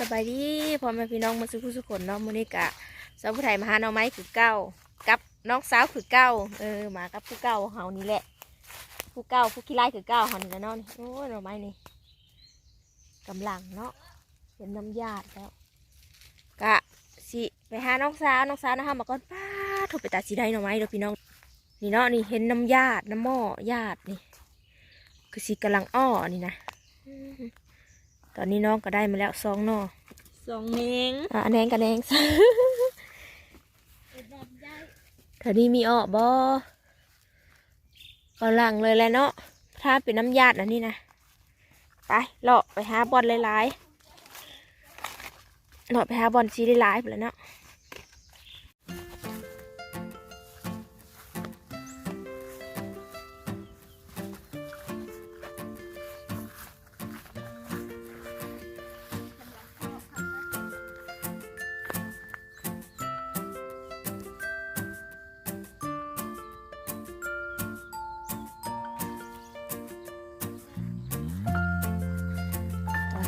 สบายดีพ่อแม่พี่น้องมาสุขุสุขนเนาะมื้อนี้กะสาวผู้ไทยมาหาน้องไม้คือเก้ากับน้องสาวคือเก้าเออมากับผู้เก้าเฮานี่แหละ ผู้เก้าผู้ขี้ไล่คือเก้าเฮานี่แหละเนาะนี่โอ้ยน้องไม้นี่กำลังเนาะเป็นน้ำยาดแล้วกะสิไปหาน้องสาวน้องสาวนะคะมาก่อนป้าโทรไปตัดสีได้หน้องไม้เด้อพี่น้องนี่เนาะนี่เห็นน้ำยาดน้ำหม้อยาดนี่ คือสิกำลังอ้อนี่นะ อืมตอนนี้น้องก็ได้มาแล้วสองหน่อสองเมงอะแนงกับแนงเธอนี่มีอ้อบอกำลังเลยแหละเนาะถ้าเป็นน้ำยาดนะนี่นะไปเลาะไปหาบอลหลายๆเลาะไปหาบอลซีหลายๆไปแล้วเนาะ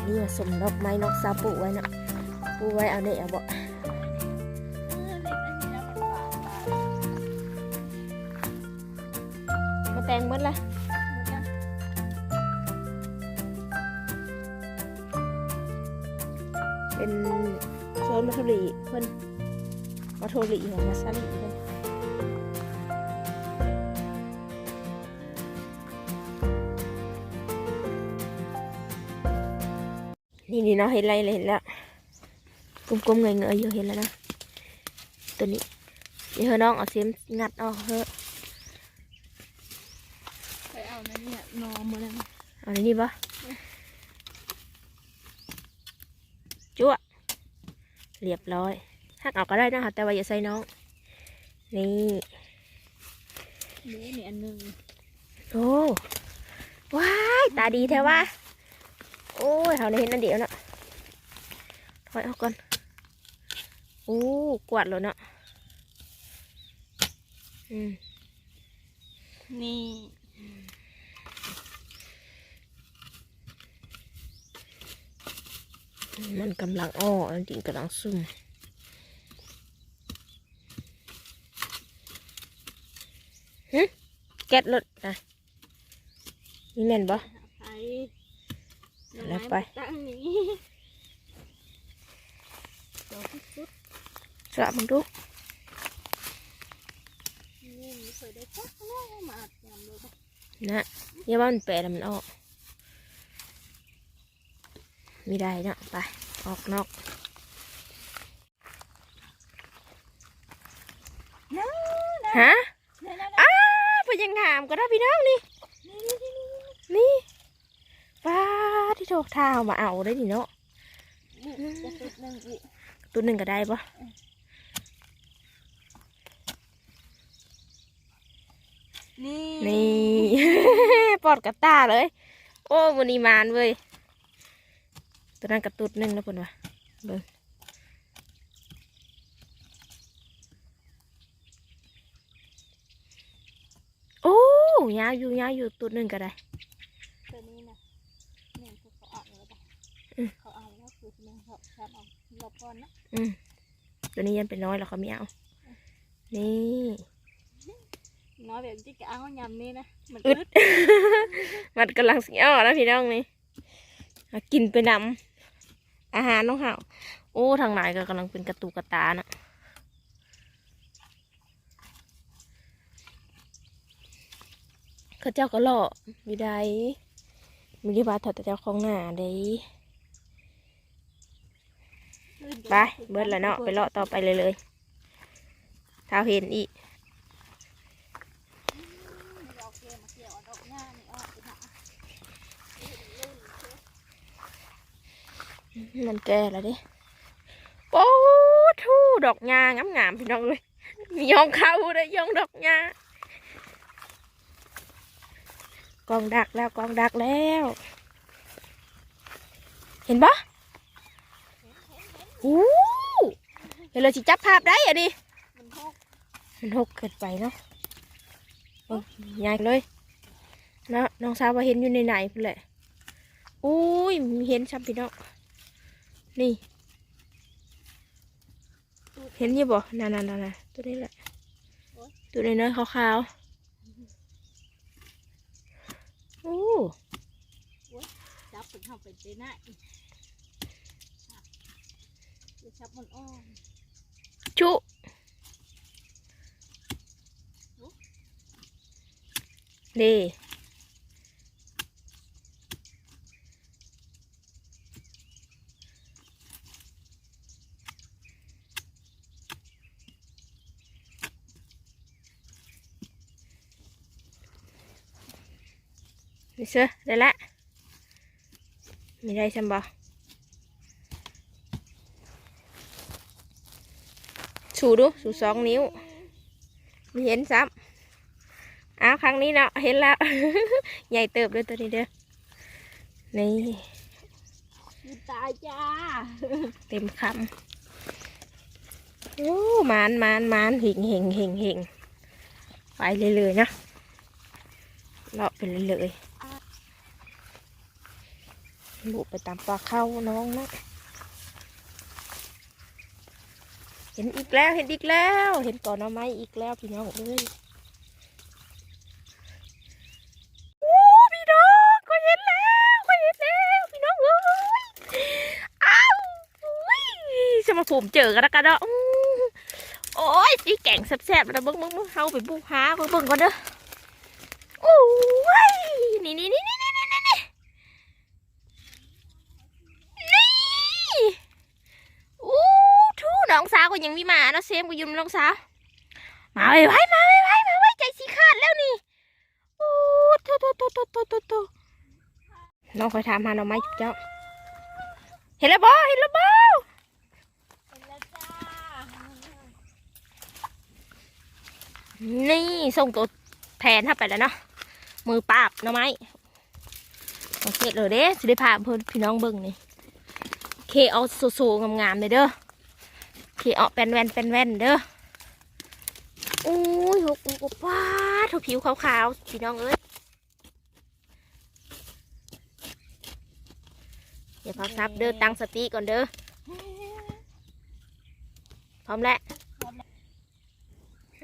นนี้สมดอกไม้นกซาปูไว้นะปูไว้เอาเนี่ยเอาบ่มาแต่งหมดละเป็นโซนมาโทรีเพิ่นมาโทรีของมาซาลีเพิ่น นี่นี่เนาะเห็นอะไรเลยเห็นแล้วกลมๆเงยๆอยู่เห็นแล้วนะตัวนี้เดี๋ยวเฮาน้องเอาเสียมงัดออกเฮ้อะไปเอานั่นเนี่ยนอมือนั่นเอาในนี่ปะจั่วเรียบร้อยหักออกก็ได้นะคะแต่ว่าอย่าใส่น้อง นี่นี่นี่อันหนึ่งโอ้ว้ายตาดีแท้ว่าโอ้ยเขาในเห็นนั่นเดียวเนาะ ถอยออกก่อนโอ้กวาดเลยเนาะอืมนี่มันกำลังอ้อจริงๆกำลังซุ่มหึแก๊สรถนะนี่แม่นปะไปแล้วไป ตั้งนี้ดอกที่สุดสระมึงดูนี่ไม่เคยได้จักแล้วมาอัดยำเลยปะนะอย่าว่ามันแปลแล้วมันออกไม่ได้เนาะไป ออกนอกน้าฮะเนี่ยนะอ้าไปยังงามก็ได้พี่น้องนี่ นี่ป้าที่โถกเท้ามาเอาได้ดิเนาะ นี่จะสุดหนึ่งอีกตัวหนึ่งก็ได้ปะนี่นี่ปอดกระตาเลย โอ้มันนีมานเว้ยตัวนั้นกระตุดหนึ่งแล้วเพิ่นวะเบิ่งโอ้ยาวอยู่ยาวอยู่ตุดหนึ่งก็ได้ตัวนี้นะเนี่ยคือเขาอ่านแล้วปะอืมเขาอ่านแล้วคือเนี่ยเขาชอบเอา รอบก่อนนะอืมตัวนี้ยังเป็นน้อยแล้วเขาไม่เอา นี่น้อยแบบที่จะเอายำนี่นะมันอึดอึดมันกำลังสิอ้อนะพี่น้องนี่เอากินไปนำอาหารน้องห่าวโอ้ทางไหนก็กำลังเป็นกระตูกระตานะเขาเจ้าก็หล่อมีได้มีได้บาถอดแต่เจ้าของหน้าได้ ไปเบิดแล้วเนาะไปเลาะต่อไปเลยเลยเท้าเห็นอีกดอกเกลือมาเกี่ยวเอาดอกหญ้านี่ออกไปหามันแก่แล้วเดิโอ้ทูดอกงางามงามๆพี่น้องเลยมียองเข้าเลยยองดอกงากองดักแล้วกองดักแล้ว เห็นปะ อู้เดี๋ยวเราจะจับภาพได้อะดิมันหกมันหกเกินไปเนาะโอ้ยใหญ่เลยเนาะน้องสาวว่าเห็นอยู่ในไหนพุ่นแหละอุ้ยมีเห็นช้ำพี่น้องนี่ เห็นอยี่บ่นั่นนั่นนั่นตัวนี้แหละ ตัวน้อยๆขาวๆโอ้จับเป็นเข้าไปเจน่า จะจับมันอ้อมจุนี่นี่เชื่อได้ละไม่ได้ใช่บ่ สูดู สูสองนิ้วไม่เห็นซ้ำอ้าวครั้งนี้เนาะเห็นแล้ว ใหญ่เติบเลยตัวนี้เด้อ นี่คือตายจ้า เต็มคำโอ้มานมานมานหิงหิงหิงหิงไปเลยเลยๆนะเลาะไปเลยเลยๆลูกไปตามปลาเข้าน้องนะ เห็นอีกแล้วเห็นอีกแล้ว เห็นก่อนเอาไม้อีกแล้วพี่น้องเลยโอ้พี่น้องก็เห็นแล้วก็เห็นแล้วพี่น้องเอ้ยอ้าวอุ้จะมาผมเจอกันแล้วกันเนาะโอ้ยสีแก่งแซ่บๆแล้วเบิ้งเบิ้งเบิ้งเฮาไปบุกหาเบิ้งเบิ้งก่อนเด้อโอ้ยนี่นี่นี่ ยังมีหมาเนาะเซมก็ยุ่มน้องสาวมาไว้ไว้มาไว้ไว้มาไว้ใจสีขาดแล้วนี่โอ้โตโตโตโตโตโตโตน้องคอยถามหาหน่อไม้จุ๊บเจ้า เห็นแล้วบ่เห็นแล้วบ่นี่ส่งตัวแทนเข้าไปแล้วเนาะมือปราบหน่อไม้โอเคเลยเด้สิได้พาเพื่อนพี่น้องเบิ่งนี่เคเอาสูๆงามๆเลยเด้อ เคเอาเป็นแว่นเป็นแว่นเด้อโอ้ยหกอุกป้าถูผิวขาวๆพี่น้องเอ้ยอย่าพักซับเด้อตั้งสติก่อนเด้อพร้อมแล้ว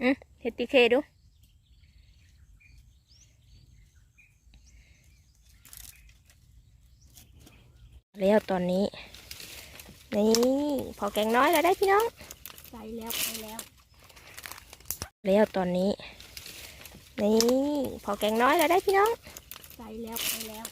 อืมเฮดตีเคดูแล้วตอนนี้ นี่พอแกงน้อยแล้วได้พี่น้องใส่แล้วไปแล้ว แล้วตอนนี้ นี่พอแกงน้อยแล้วได้พี่น้องใส่แล้วไปแล้ว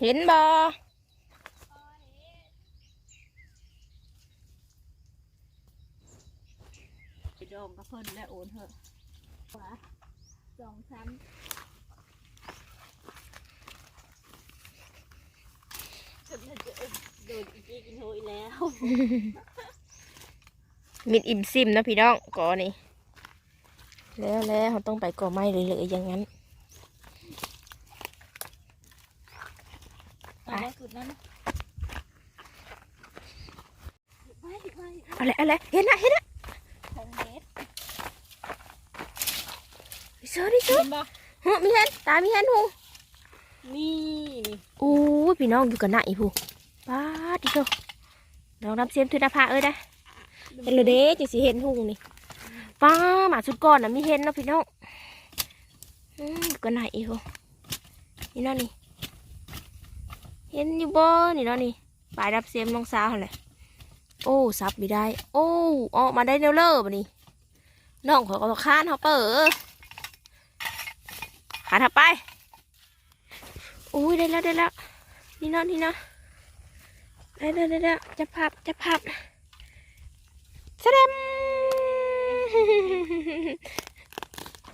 เห็นบอไปดองกับเพิ่นแล้วโอนเถอะขวาสองชั้นฉันจะโดนอีกทีกินโหยแล้วมิดอิ่มซิมนะพี่น้องก่อนี่แล้วแล้วเขาต้องไปก่อไม้เลยเลยๆอย่างนั้น เอาไว้สุดนั้นไว้ไว้ เอาเลยเอาเลยเห็นนะเห็นนะของเม็ดดิเซอร์ดิเซอเห็ร์นปะเฮ้ยมีเห็นตามีเห็นหูนี่อู้ยพี่น้องอยู่กันไหนหูป้าดดิเซอร์น้องน้ำเสียมทุนภาเอ้ยได้เห็นเลยเด้จังสิเห็นหุงนี่ป้าหมาสุดก่อนนะไม่เห็นเนาะพี่น้องอืมอยู่กันไหนอีกเหรอนี่เนาะนี่เห็นอยู่บ่นี่เนาะนี่ปลายรับเสียมน้องสาวหั่นแหละ โอ้ซับไม่ได้ โอ้ออกมาได้เร็วเลอบ่นี่น้องเขอก็ค้านเขาเปิดขาทับไปอุ้ยได้แล้วได้แล้วนี่เนาะนี่เนาะได้แล้วได้แล้วจะพับจะพับแสดม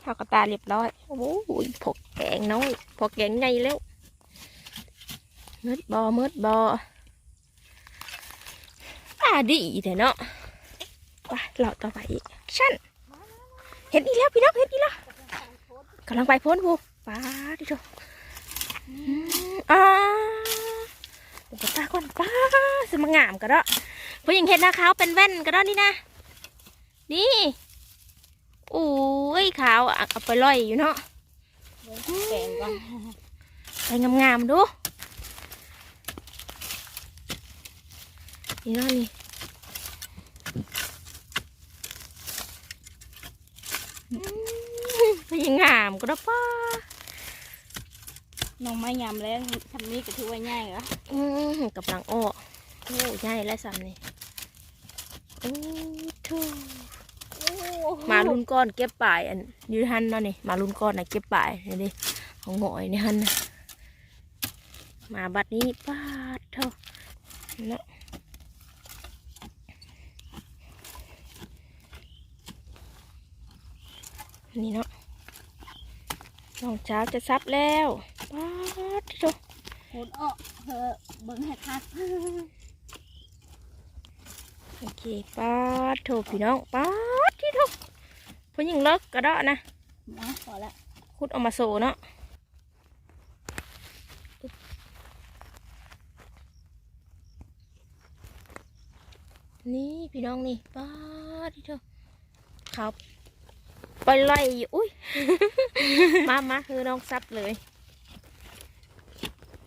เอากระตาเรียบร้อย โอ้โหพกแกงน้อยพกแกงใหญ่แล้วมืดบอมืดบอ ดีแต่เนาะไปเราต่อไปอีกชั่นเห็นอีกแล้วพี่น้องเห็นอีกแล้วกำลังไปพ้นผูป้าดิโถอืมอ่าเดี๋ยวป้าก่อนป้าสมงามก็ได้ผู้หญิงเห็นน้าขาวเป็นแว่นก็ได้นี่นะ นี่โอ้ยขาวเอาไปลอยอยู่เนาะแกงก่อนไปงามๆดูนี่เนาะนี่อืมไป งามก็ได้ป้าน้องไม้ยำแล้วทำนี้ก็ถือว่าง่ายเหรออืมกำลังอ้อโอ้ใหญ่แล้วสันนี่โอ้ทูมารุ่นก้อนเก็บป่ายอันอยืนหันเนาะนี่มารุ่นก้อนนะเก็บป่ายนี่ดิของหงอยนี่หันนะมาบัดนี้ป้าดเท่าเนาะนี่เนาะ น้องจ้าจะซับแล้วป้าดเท่าโหดอ้อเธอเบิ่งให้คักโอเคป้าดโถพี่น้องป้าดที่โถเพนยิงเลิกกระเดาะนะเนาะพอละคุดเออกมาโซเนาะนี่พี่น้องนี่ป้าดที่โถครับ ไปไล่อยู่อุ้ย มามาคือน้องซับเลย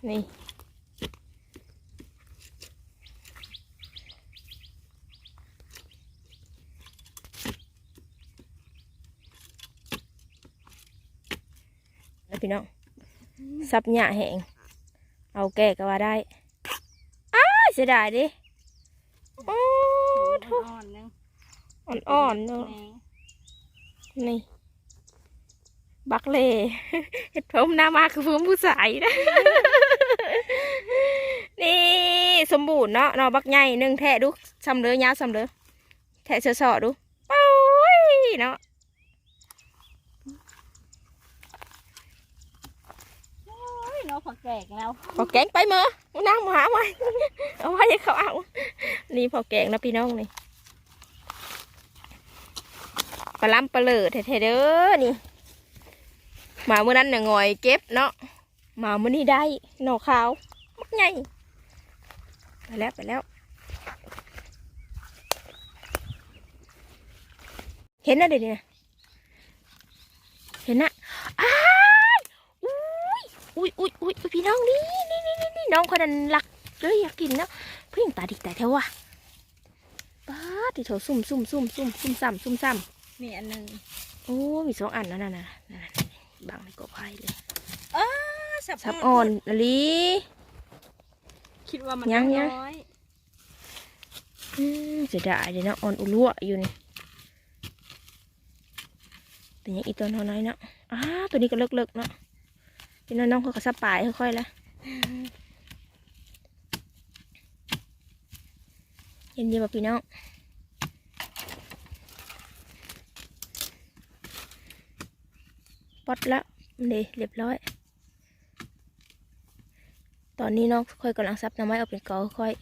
นี่แล้วพี่น้องซับหญ้าแห้งเอาแก่ก็ว่าได้อ้ายเสียดายดิโอ้โหดอ่อนๆนึงอ่อนๆเนาะแห น่นี่ บักเล่เห็ดผมหน้ามาคือเพิ่มผู้สายนะ นี่ สมบูรณ์เนาะเนาะบักใหญ่หนึ่งแทะดูซำเลยยาวซำเลยแทะเสาะๆดูโอ้ยเนาะโอ้ยเนาะผักแกงแล้วพอแกงไปเมื่อนั่งมาหาไว้เอาไว้ให้เขาเอา นี่พอแกงนะพี่น้องนี่ ปลาล้ำปลาเหลือแท้ๆเด้อนี่มาเมื่อนั้นเนี่ยงอยเก็บเนาะมาเมื่อนี้ได้หน่อขาวมักใหญ่ไปแล้วไปแล้ว เห็นนะเดี๋ยวนี้เห็นนะอ้ายอุ้ยอุ้ยอุ้ยอุ้ยพี่น้องนี่นี่นี่นี่น้องคนนั้นรักเลยอยากกินเนาะเพิ่งตาดิกแต่เท่าว่ะป้าดที่เขาซุ่มซุ่มซุ่มซุ่มซุ่มซ้ำซุ่มซ้ำ มีอันหนึงำโอ้มีสองอันนั่นน่ะน่ะนั่นน่ะบางในกอไผ่เลยอ้าสับซับอ่อนอะลีคิดว่ามันยังยังน้อยอืมเสียดายเลยเนาะอ่อนอุลัวอยู่นี่แต่ยังอีตัวน้อยๆเนาะอ้าตัวนี้ก็เลิกๆเนาะพี่น้องๆเขาก็ซับปลายค่อยๆละเย็นๆแบบพี่น้อง ปลดละเดเรียบร้อย ตอนนี้น้องค่อยกำลังซับหน่อไม้เอาเป็นกอค่อย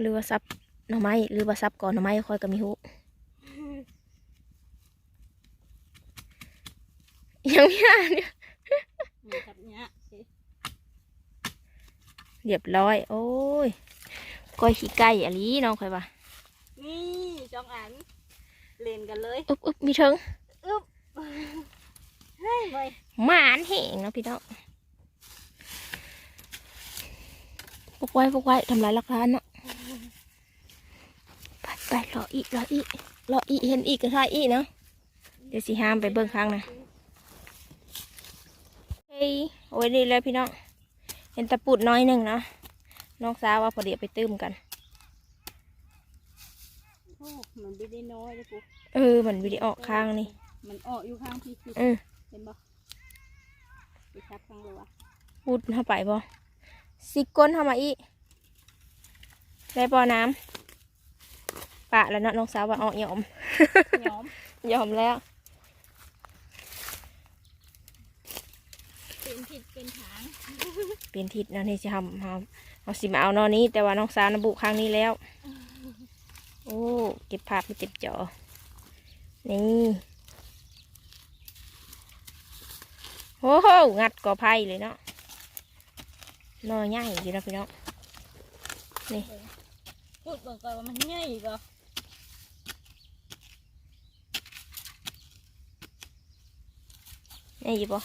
หรือว่าซับหน่อไม้หรือว่าซับก่อนหน่อไม้ค่อยก็มีหูยังไม่อ่านเนี่ยเรียบร้อย โอ้ยก้อยขี้ไก่อะลีน้องค่อยว่านี่จองอันเล่นกันเลย อึ๊บอึ๊บมีเทิงอึ๊บ หมานแห้งเนาะพี่น้องพกไว้พกไว้ทำลายหลักฐานเนาะไปไปรออีกรออีกรออีกเห็นอีกก็ถ่ายอีกเนาะเดี๋ยวสิห้ามไปเบิ่งครั้งนะเฮ้ยเอาไว้ดีเลยพี่น้องเห็นตะปุดน้อยหนึ่งนะน้องสาวว่าพอดีเอาไปตื้มกันโอ้มันไม่ได้น้อยเลยกูเออมันวิดีโอข้างนี่ มันออกอยู่ข้างพี่พี่เออเห็นบ่ไปชับข้างเลยวะพูดเข้าไปบ่สิก้นเข้ามาอีกได้บ่อน้ำปะแล้วเนาะน้องสาวว่าออกยอมย้อมยอมแล้วเป็นผิดเป็นทางเป็นทิศนะนี่จะทำทำทเอาสิมาเอานอนนี้ แต่ว่าน้องสาวนะบุครั้งนี้แล้ว โอ้ เก็บภาพไม่เต็มจอ นี่ โอ้โหงัดกอไผ่เลยเนาะนอใหญ่อยู่นะพี่น้องพูดเบิ่งก่อนว่ามันง่ายอีกเหรอนี่อยู่ปะ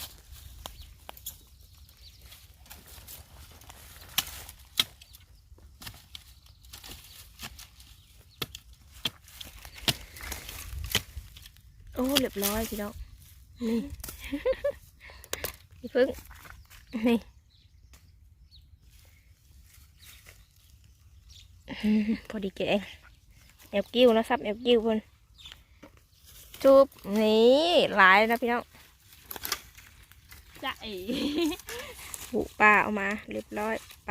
โอ้เรียบร้อยพี่น้องนี่ นี่พึ่งนี่อืมพอดีแกงแอบกิ้วนะซับแอบกิ้วเพิ่นจุบนี่หลายนะพี่น้องจะเอ๋หูปลาเอามาเรียบร้อยไป